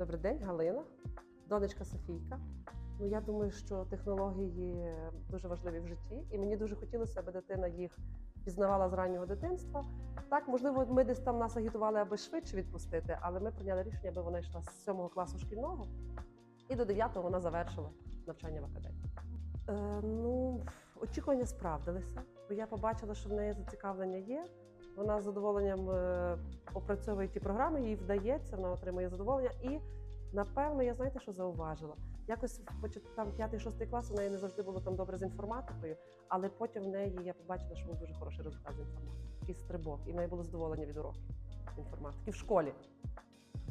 Добрий день, Галина, донечка Софійка. Ну я думаю, що технології дуже важливі в житті, і мені дуже хотілося, аби дитина їх пізнавала з раннього дитинства. Так, можливо, ми десь там нас агітували, аби швидше відпустити, але ми прийняли рішення, аби вона йшла з 7 класу шкільного і до 9 вона завершила навчання в академії. Е, ну, очікування справдилися, бо я побачила, що в неї зацікавлення є. Вона з задоволенням е, опрацьовує ті програми, їй вдається, вона отримує задоволення. І напевно, я знаєте, що зауважила. Якось там 5-6 клас у неї не завжди було там добре з інформатикою, але потім в неї я побачила, що був дуже хороший результат з інформатики. Такий стрибок, і в неї було задоволення від уроків інформатики в школі.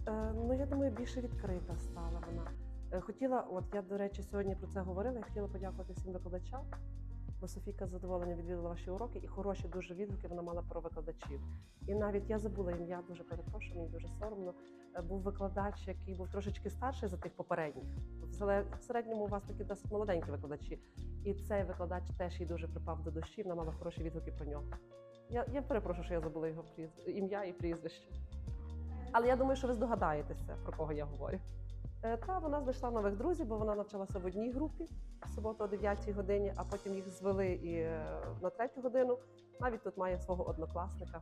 Е, ну, я думаю, більше відкрита стала вона. Е, Хотіла, от я, до речі, сьогодні про це говорила. Я хотіла подякувати всім викладачам. Бо Софійка з задоволенням відвідала ваші уроки і хороші дуже відгуки вона мала про викладачів. І навіть я забула ім'я, дуже перепрошую, мені дуже соромно. Е, Був викладач, який був трошечки старший за тих попередніх. В середньому у вас такі досить молоденькі викладачі. І цей викладач теж їй дуже припав до душі, вона мала хороші відгуки про нього. Я, я перепрошую, що я забула його ім'я і прізвище. Але я думаю, що ви здогадаєтеся, про кого я говорю. Е, Та вона знайшла нових друзів, бо вона навчалася в одній групі в суботу о 9 годині, а потім їх звели і е, на третю годину. Навіть тут має свого однокласника.